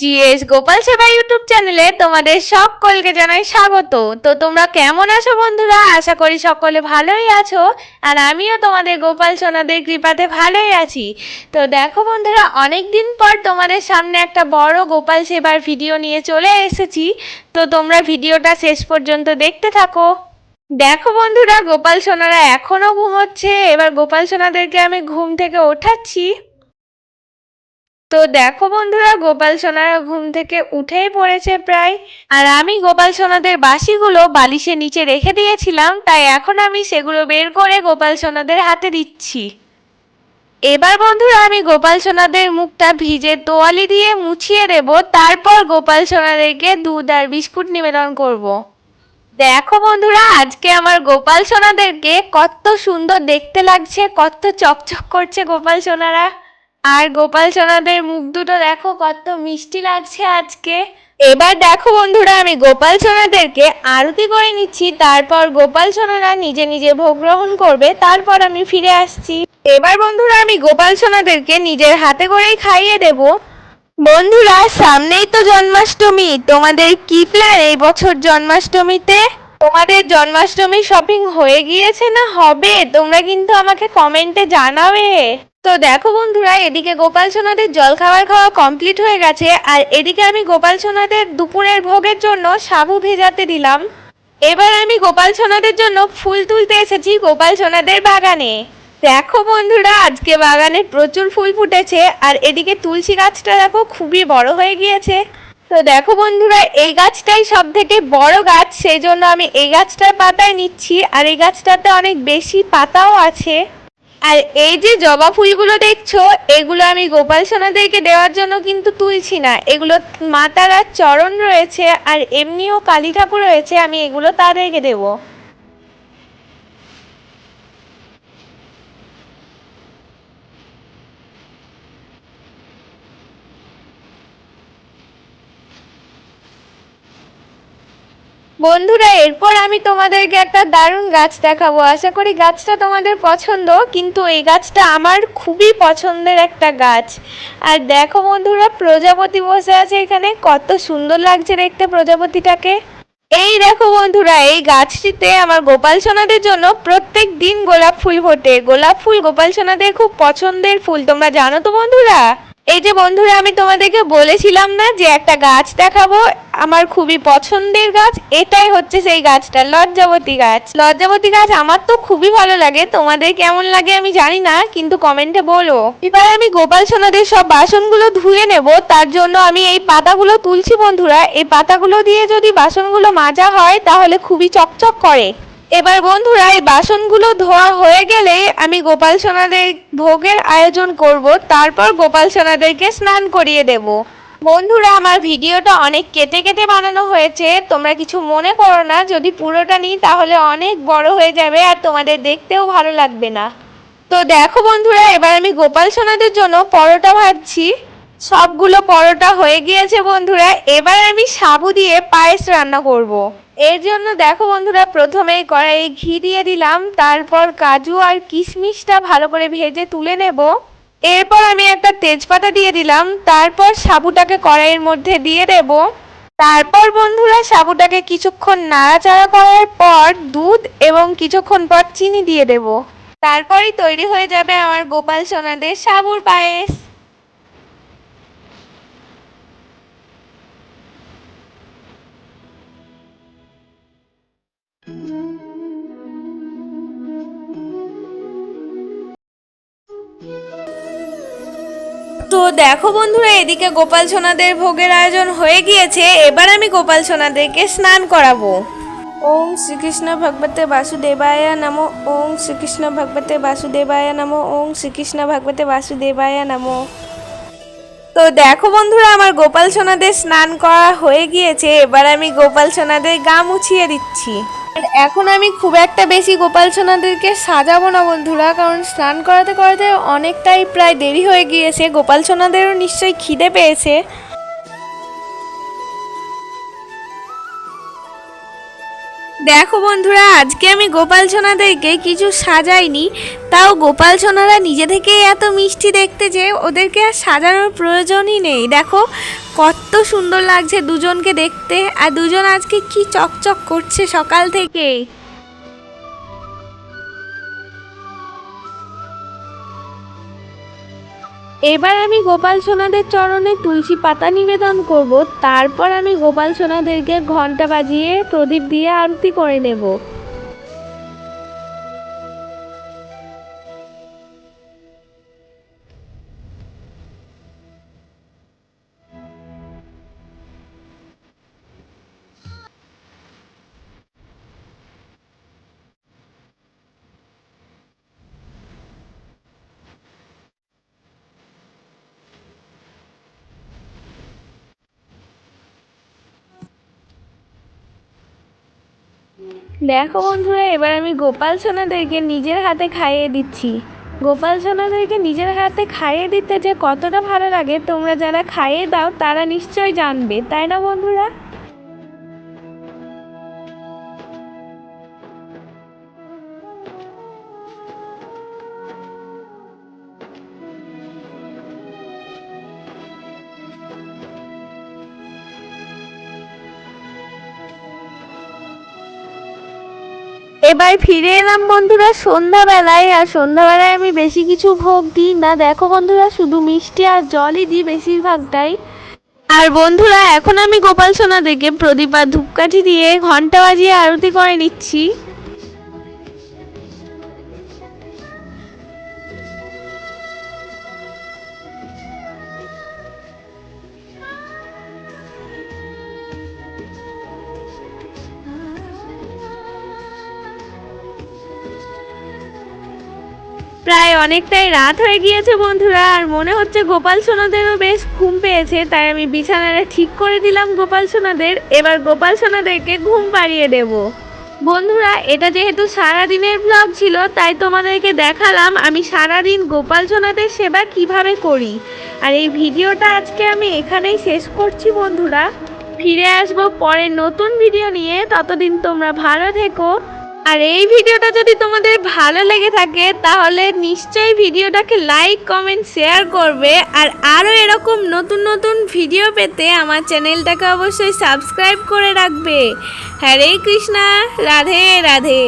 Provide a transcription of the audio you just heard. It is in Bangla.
জিএস গোপাল সেবা ইউটিউব চ্যানেলে তোমাদের সকলকে স্বাগত। তো তোমরা কেমন আছো বন্ধুরা? আশা করি সকলে ভালোই আছো, আর আমিও তোমাদের গোপাল সোনাদের কৃপাতে ভালোই আছি। তো দেখো বন্ধুরা অনেক দিন পর তোমাদের সামনে একটা বড় গোপাল সেবার ভিডিও নিয়ে চলে এসেছি। তো তোমরা ভিডিওটা শেষ পর্যন্ত দেখতে থাকো। দেখো বন্ধুরা, গোপাল সোনারা এখনও ঘুমোচ্ছে। এবার গোপাল সোনাদেরকে আমি ঘুম থেকে ওঠাচ্ছি। তো দেখো বন্ধুরা, গোপাল সোনারা ঘুম থেকে উঠেই পড়েছে প্রায়। আর আমি গোপাল সোনাদের বাসিগুলো বালিশের নিচে রেখে দিয়েছিলাম, তাই এখন আমি সেগুলো বের করে গোপাল সোনাদের হাতে দিচ্ছি। এবার বন্ধুরা, আমি গোপাল সোনাদের মুখটা ভিজে তোয়ালি দিয়ে মুছিয়ে দেব, তারপর গোপাল সোনাদেরকে দুধ আর বিস্কুট নিবেদন করব। দেখো বন্ধুরা, আজকে আমার গোপাল সোনাদেরকে কত সুন্দর দেখতে লাগছে, কত চকচক করছে গোপাল সোনারা। আর গোপাল সোনাদের মুখ দুটো দেখো কত মিষ্টি লাগছে আজকে। এবার দেখো বন্ধুরা, আমি গোপাল সোনাদেরকে আরতি করে নিচ্ছি, তারপর গোপাল সোনারা নিজে নিজে ভোগ গ্রহণ করবে, তারপর আমি ফিরে আসছি। এবার বন্ধুরা, আমি গোপাল সোনাদেরকে নিজের হাতে করেই খাইয়ে দেব। বন্ধুরা, সামনেই তো জন্মাষ্টমী, তোমাদের কি প্ল্যান এই বছর জন্মাষ্টমীতে? তোমাদের জন্মাষ্টমী শপিং হয়ে গিয়েছে না হবে? তোমরা কিন্তু আমাকে কমেন্টে জানাবে। তো দেখো বন্ধুরা, এদিকে গোপাল সোনাদের জল খাবার খাওয়া কমপ্লিট হয়ে গেছে, আর এদিকে আমি গোপাল সোনাদের দুপুরের ভোগের জন্য সাবু ভেজাতে দিলাম। এবার আমি গোপাল সোনাদের জন্য ফুল তুলতে এসেছি গোপাল সোনাদের বাগানে। দেখো বন্ধুরা, আজকে বাগানে প্রচুর ফুল ফুটেছে, আর এদিকে তুলসী গাছটা দেখো খুবই বড় হয়ে গিয়েছে। তো দেখো বন্ধুরা, এই গাছটাই সব থেকে বড় গাছ, সেই জন্য আমি এই গাছটার পাতায় নিচ্ছি, আর এই গাছটাতে অনেক বেশি পাতাও আছে। আর এই যে জবা ফুলগুলো দেখছ, এগুলো আমি গোপাল সোনাদেরকে দেওয়ার জন্য কিন্তু তুলছি না। এগুলো মা তারার চরণ রয়েছে আর এমনিও কালী ঠাকুর রয়েছে, আমি এগুলো তাদেরকে দেবো। বন্ধুরা, এরপর আমি তোমাদেরকে একটা দারুণ গাছ দেখাবো। আশা করি গাছটা তোমাদের পছন্দ, কিন্তু এই গাছটা আমার খুবই পছন্দের একটা গাছ। আর দেখো বন্ধুরা, প্রজাপতি বসে আছে এখানে। কত সুন্দর লাগছে দেখতে প্রজাপতিটাকে। এই দেখো বন্ধুরা, এই গাছটিতে আমার গোপাল সোনাদের জন্য প্রত্যেক দিন গোলাপ ফুল ফোটে। গোলাপ ফুল গোপাল সোনাদের খুব পছন্দের ফুল, তোমরা জানো তো বন্ধুরা? এই যে বন্ধুরা, আমি তোমাদেরকে বলেছিলাম না যে একটা গাছ দেখাবো? আমার খুবই পছন্দের গাছ, এটাই হচ্ছে সেই গাছটা, লজ্জাবতী গাছ। লজ্জাবতী গাছ আমার তো খুবই ভালো লাগে। তোমাদের কেমন লাগে আমি জানি না, কিন্তু কমেন্টে বলো। এবার আমি গোপাল সোনাদের সব বাসনগুলো ধুয়ে নেব। তার জন্য আমি এই পাতাগুলো তুলছি বন্ধুরা। এই পাতাগুলো দিয়ে যদি বাসনগুলো মাজা হয়, তাহলে খুবই চকচক করে। এবার বন্ধুরা, এই বাসনগুলো ধোয়া হয়ে গেলে আমি গোপাল সোনাদের ভোগের আয়োজন করব। তারপর গোপাল সোনাদেরকে স্নান করিয়ে দেব। বন্ধুরা, আমার ভিডিওটা অনেক কেটে কেটে বানানো হয়েছে। তোমরা কিছু মনে করো না, যদি পুরোটা নিই তাহলে অনেক বড় হয়ে যাবে আর তোমাদের দেখতেও ভালো লাগবে না। তো দেখো বন্ধুরা, এবার আমি গোপাল সোনাদের জন্য পরোটা ভাজছি। সবগুলো পরোটা হয়ে গিয়েছে বন্ধুরা, এবার আমি সাবু দিয়ে পায়েস রান্না করব। এর জন্য দেখো বন্ধুরা, প্রথমেই কড়াইয়ে ঘি দিয়ে দিলাম, তারপর কাজু আর কিশমিশটা ভালো করে ভেজে তুলে নেব। এরপর আমি একটা তেজপাতা দিয়ে দিলাম, তারপর সাবুটাকে কড়াইয়ের মধ্যে দিয়ে দেব। তারপর বন্ধুরা, সাবুটাকে কিছুক্ষণ নাড়াচাড়া করার পর দুধ এবং কিছুক্ষণ পর চিনি দিয়ে দেব। তারপরই তৈরি হয়ে যাবে আমার গোপাল সোনাদের সাবুর পায়েস। তো দেখো বন্ধুরা, এদিকে গোপাল সোনাদের ভোগের আয়োজন হয়ে গিয়েছে। এবার আমি গোপাল সোনাদেরকে স্নান করাবো। ওম শ্রীকৃষ্ণ ভগবতে বাসুদেবায় নমো, ওম শ্রীকৃষ্ণ ভগবতে বাসুদেবায় নমো, ওম শ্রীকৃষ্ণ ভগবতে বাসুদেবায় নমো। তো দেখো বন্ধুরা, আমার গোপাল সোনাদের স্নান করা হয়ে গিয়েছে। এবার আমি গোপাল সোনাদের গা মুছিয়ে দিচ্ছি। এখন আমি খুব একটা বেশি গোপাল সোনাদেরকে সাজাবো না বন্ধুরা, কারণ স্নান করাতে করাতে অনেকটাই প্রায় দেরি হয়ে গিয়েছে। গোপাল সোনাদেরও নিশ্চয়ই খিদে পেয়েছে। দেখো বন্ধুরা, আজকে আমি গোপাল সোনাদেরকে কিছু সাজাইনি, তাও গোপাল সোনারা নিজে থেকেই এত মিষ্টি দেখতে যে ওদেরকে আর সাজানোর প্রয়োজনই নেই। দেখো, কত সুন্দর লাগছে দুজনকে দেখতে, আর দুজন আজকে কি চকচক করছে সকাল থেকে এবার আমি গোপাল সোনাদের চরণে তুলসী পাতা নিবেদন করব, তারপর আমি গোপাল সোনাদেরকে ঘণ্টা বাজিয়ে প্রদীপ দিয়ে আরতি করে নেব। দেখো বন্ধুরা, এবার আমি গোপাল সোনাদেরকে নিজের হাতে খাইয়ে দিচ্ছি। গোপাল সোনাদেরকে নিজের হাতে খাইয়ে দিতে যে কতটা ভালো লাগে, তোমরা যারা খাইয়ে দাও, তারা নিশ্চয়ই জানবে, তাই না বন্ধুরা? এবার ফিরে এলাম বন্ধুরা সন্ধ্যাবেলায়, আর সন্ধ্যাবেলায় আমি বেশি কিছু ভোগ দিই না। দেখো বন্ধুরা, শুধু মিষ্টি আর জলই দিই বেশিরভাগটাই। আর বন্ধুরা, এখন আমি গোপাল দেখে প্রদীপ আর ধূপকাঠি দিয়ে ঘণ্টা বাজিয়ে আরতি করে নিচ্ছি। প্রায় অনেকটাই রাত হয়ে গিয়েছে বন্ধুরা, আর মনে হচ্ছে গোপাল সোনাদেরও বেশ ঘুম পেয়েছে, তাই আমি বিছানাটা ঠিক করে দিলাম গোপাল সোনাদের। এবার গোপাল সোনাদেরকে ঘুম পাড়িয়ে দেব। বন্ধুরা, এটা যেহেতু সারা দিনের ব্লগ ছিল, তাই তোমাদেরকে দেখালাম আমি সারা দিন গোপাল সোনাদের সেবা কীভাবে করি। আর এই ভিডিওটা আজকে আমি এখানেই শেষ করছি বন্ধুরা। ফিরে আসব পরে নতুন ভিডিও নিয়ে, ততদিন তোমরা ভালো থেকো। আর এই ভিডিওটা যদি তোমাদের ভালো লেগে থাকে, তাহলে নিশ্চয়ই ভিডিওটাকে লাইক কমেন্ট শেয়ার করবে। আর আরও এরকম নতুন নতুন ভিডিও পেতে আমার চ্যানেলটাকে অবশ্যই সাবস্ক্রাইব করে রাখবে। হরে কৃষ্ণা, রাধে রাধে।